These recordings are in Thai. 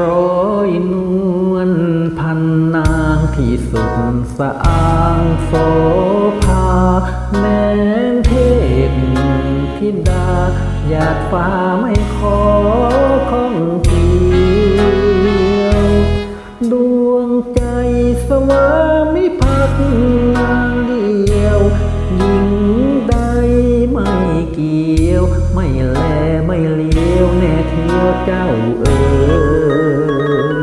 ร้อยนวลพันนางที่สุดสะอางโสภาแม่นเทพพิดาอยากฟ้าไม่ขอของเกี่ยวดวงใจสวามิพักนางเดียวหญิงใดไม่เกี่ยว ไม่แลไม่เลี ยวแน่เที่ยวเจ้าเอ๋ย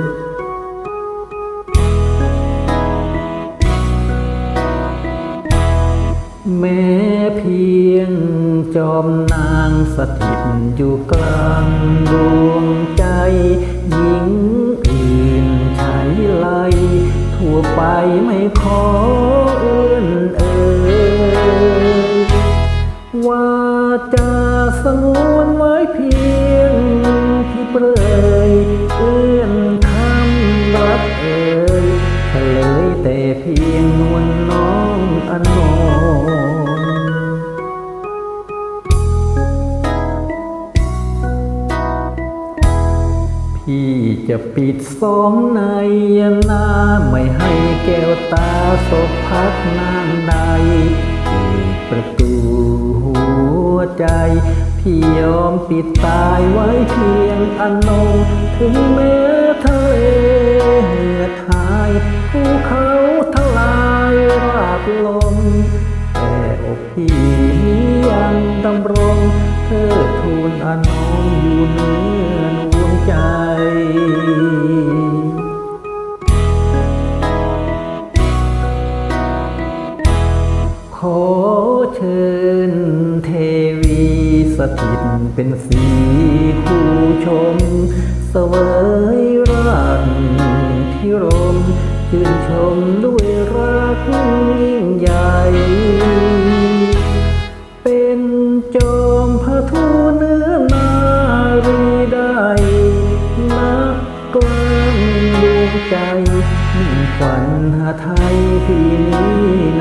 แม้เพียงจอมนางสถิตอยู่กลางดวงใจหญิงอื่นใช้ไลทั่วไปไม่ขอเอื้อนเอ่ยว่าจะสงวนไว้เพียง เปรยเอื้อนคำรักเอ่ยเฉลยแต่เพียงนวลน้องอนงพี่จะปิดสองในนาไม่ให้แก้วตาสบพักนางใดปิดประตูหัวใจ พี่ยอมปิดตายไว้เพียงอนนงถึงแม้ทะเลเหือดหายภูเขาทลายราบลมแต่อกพี่นี้ยังดำรงเธอทูลอนงอยู่เนื้อนวงใจขอเชิญ สถิตเป็นสีคู่ชม เสวยรักที่รมชื่นชมด้วยรักยิ่งใหญ่ เป็นจอมพระทูเนื้อนารีได้นักกลางดวงใจมิ่งขวัญหาไทยพี่นี้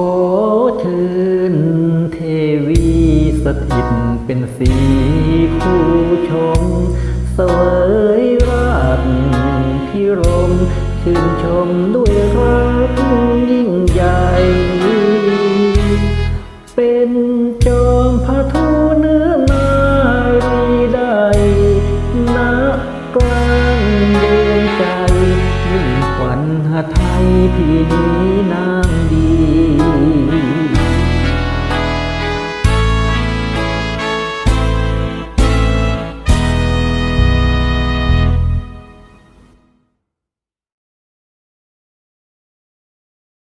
ขอเชิญเทวีสถิตเป็นสีคู่ชม เสวยราชพิรมชื่นชมด้วย